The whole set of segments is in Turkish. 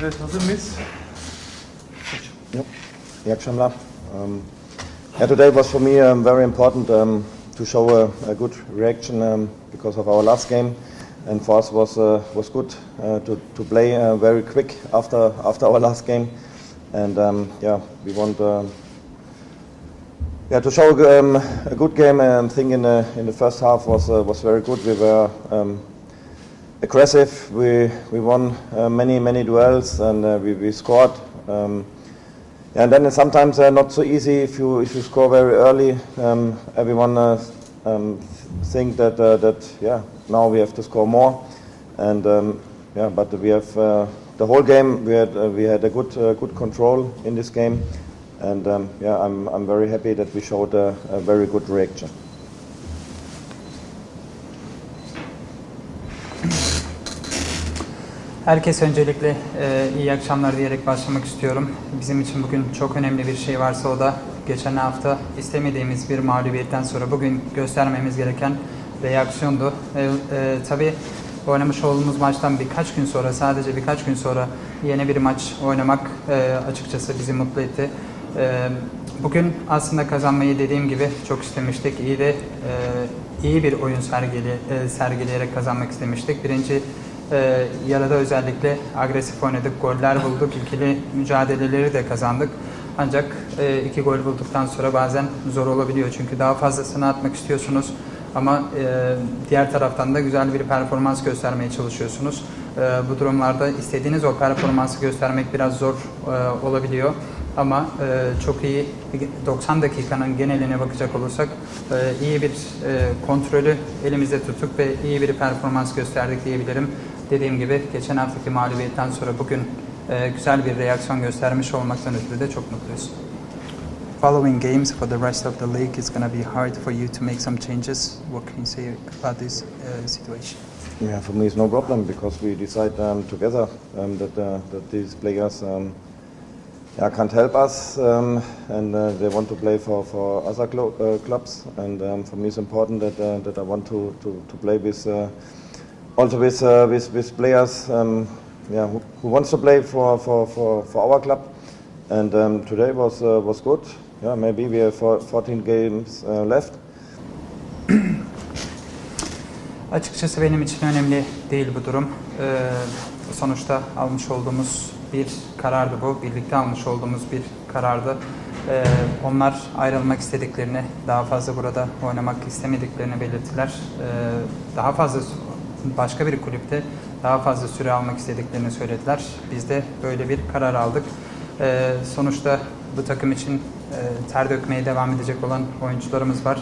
Evet hazır mıyız? Yep. Yeah, Shamla. Um, yeah, today was for me um, very important um, to show a, a good reaction um, because of our last game, and for us was uh, was good uh, to to play uh, very quick after after our last game, and um, yeah, we want. um yeah, to show um, a good game, and I think in the in the first half was uh, was very good. We were um, aggressive. We we won uh, many many duels and uh, we we scored. Um, and then sometimes uh, not so easy if you if you score very early. Um, everyone uh, um, think that uh, that yeah now we have to score more, and um, yeah but we have uh, the whole game we had uh, we had a good good control in this game, and um, yeah I'm I'm very happy that we showed a, a very good reaction. Herkese öncelikle e, iyi akşamlar diyerek başlamak istiyorum. Bizim için bugün çok önemli bir şey varsa o da geçen hafta istemediğimiz bir mağlubiyetten sonra bugün göstermemiz gereken reaksiyondu. E, e, tabii oynamış olduğumuz maçtan birkaç gün sonra, sadece birkaç gün sonra yeni bir maç oynamak e, açıkçası bizi mutlu etti. E, bugün aslında kazanmayı dediğim gibi çok istemiştik. İyi de e, iyi bir oyun sergili, e, sergileyerek kazanmak istemiştik. Birinci ee, yarıda özellikle agresif oynadık, goller bulduk, ikili mücadeleleri de kazandık. Ancak e, iki gol bulduktan sonra bazen zor olabiliyor çünkü daha fazlasını atmak istiyorsunuz ama e, diğer taraftan da güzel bir performans göstermeye çalışıyorsunuz. E, bu durumlarda istediğiniz o performansı göstermek biraz zor e, olabiliyor. Ama e, çok iyi 90 dakikanın geneline bakacak olursak e, iyi bir kontrolü elimizde tuttuk ve iyi bir performans gösterdik diyebilirim. Dediğim gibi geçen haftaki mağlubiyetten sonra bugün güzel bir reaksiyon göstermiş olmaktan ötürü de çok mutluyuz. Following games for the rest of the league, it's going to be hard for you to make some changes. What can you say about this uh, situation? Yeah, for me it's no problem because we decide um, together um, that uh, that these players um, yeah, can't help us um, and uh, they want to play for for other uh, clubs and um, for me it's important that uh, that I want to to, to play with uh, also with, with with players um, yeah who, who wants to play for for, for, for our club and um, today was uh, was good yeah maybe we have four- 14 games uh, left Açıkçası benim için önemli değil bu durum. Ee, sonuçta almış olduğumuz bir karardı bu. Birlikte almış olduğumuz bir karardı. Ee, onlar ayrılmak istediklerini, daha fazla burada oynamak istemediklerini belirttiler. Ee, daha fazla başka bir kulüpte daha fazla süre almak istediklerini söylediler. Biz de böyle bir karar aldık. Ee, sonuçta bu takım için e, ter dökmeye devam edecek olan oyuncularımız var.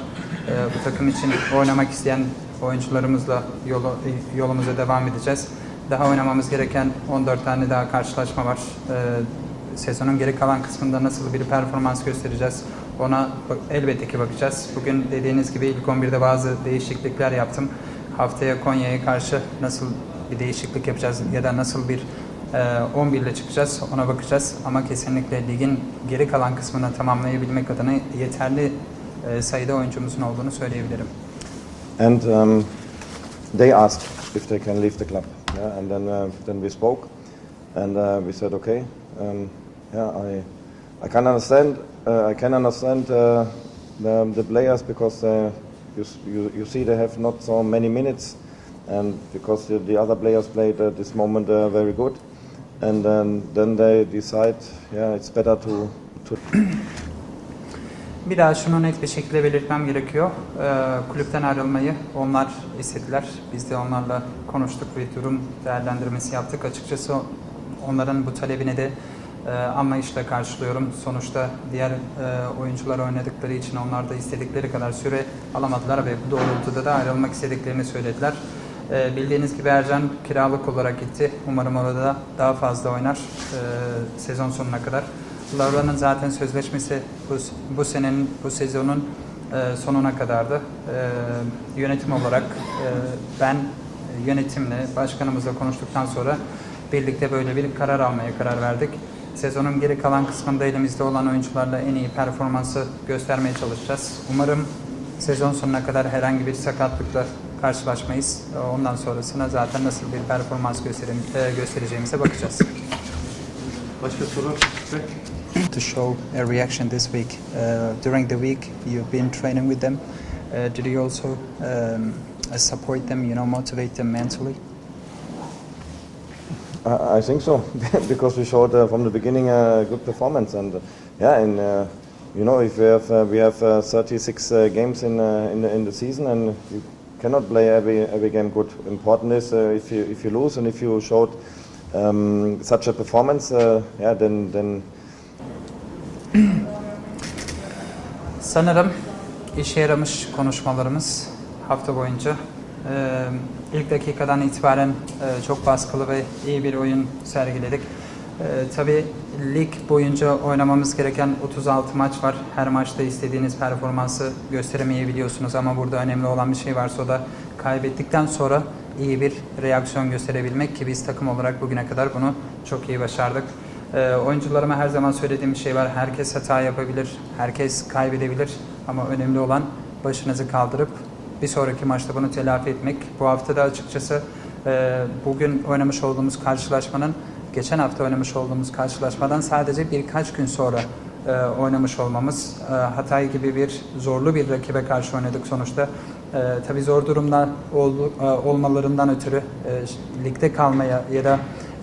Ee, bu takım için oynamak isteyen oyuncularımızla yolu, yolumuza devam edeceğiz. Daha oynamamız gereken 14 tane daha karşılaşma var. Ee, sezonun geri kalan kısmında nasıl bir performans göstereceğiz ona elbette ki bakacağız. Bugün dediğiniz gibi ilk 11'de bazı değişiklikler yaptım. Haftaya Konya'ya karşı nasıl bir değişiklik yapacağız ya da nasıl bir e, 11 ile çıkacağız ona bakacağız. Ama kesinlikle ligin geri kalan kısmını tamamlayabilmek adına yeterli e, sayıda oyuncumuzun olduğunu söyleyebilirim. And um, they asked if they can leave the club. Yeah, and then uh, then we spoke, and uh, we said, okay, um, yeah, I I can understand. Uh, I can understand uh, the, the players because uh, you, you you see they have not so many minutes, and because the, the other players played at this moment uh, very good, and then then they decide, yeah, it's better to to Bir daha şunu net bir şekilde belirtmem gerekiyor. Ee, kulüpten ayrılmayı onlar istediler. Biz de onlarla konuştuk ve durum değerlendirmesi yaptık. Açıkçası onların bu talebini de e, anlayışla karşılıyorum. Sonuçta diğer e, oyuncular oynadıkları için onlar da istedikleri kadar süre alamadılar ve bu doğrultuda da ayrılmak istediklerini söylediler. Ee, bildiğiniz gibi Ercan kiralık olarak gitti. Umarım orada daha fazla oynar e, sezon sonuna kadar. Laura'nın zaten sözleşmesi bu, bu senenin, bu sezonun e, sonuna kadardı. E, yönetim olarak e, ben yönetimle, başkanımızla konuştuktan sonra birlikte böyle bir karar almaya karar verdik. Sezonun geri kalan kısmında elimizde olan oyuncularla en iyi performansı göstermeye çalışacağız. Umarım sezon sonuna kadar herhangi bir sakatlıkla karşılaşmayız. Ondan sonrasına zaten nasıl bir performans gösterim, e, göstereceğimize bakacağız. Başka soru? To show a reaction this week. Uh, during the week, you've been training with them. Uh, did you also um, uh, support them, you know, motivate them mentally? I I think so because we showed uh, from the beginning a good performance and uh, yeah and uh, you know if we have uh, we have uh, 36 uh, games in uh, in, the, in the season and you cannot play every every game good. Important is uh, if you if you lose and if you showed um, such a performance, uh, yeah then then Sanırım işe yaramış konuşmalarımız hafta boyunca. Ee, ilk dakikadan itibaren e, çok baskılı ve iyi bir oyun sergiledik. Ee, tabii lig boyunca oynamamız gereken 36 maç var. Her maçta istediğiniz performansı gösteremeyebiliyorsunuz ama burada önemli olan bir şey varsa o da kaybettikten sonra iyi bir reaksiyon gösterebilmek ki biz takım olarak bugüne kadar bunu çok iyi başardık. Ee, oyuncularıma her zaman söylediğim bir şey var. Herkes hata yapabilir, herkes kaybedebilir ama önemli olan başınızı kaldırıp bir sonraki maçta bunu telafi etmek. Bu hafta da açıkçası e, bugün oynamış olduğumuz karşılaşmanın geçen hafta oynamış olduğumuz karşılaşmadan sadece birkaç gün sonra e, oynamış olmamız. E, Hatay gibi bir zorlu bir rakibe karşı oynadık sonuçta. E, tabii zor durumda oldu, e, olmalarından ötürü e, ligde kalmaya ya da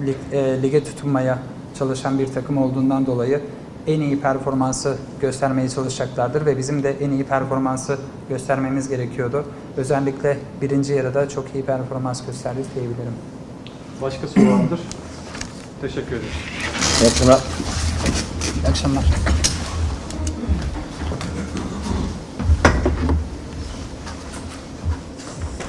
lig, e, lige tutunmaya çalışan bir takım olduğundan dolayı en iyi performansı göstermeye çalışacaklardır ve bizim de en iyi performansı göstermemiz gerekiyordu. Özellikle birinci yarıda çok iyi performans gösterdik diyebilirim. başka soru vardır. Teşekkür ederim. yeah, İyi akşamlar.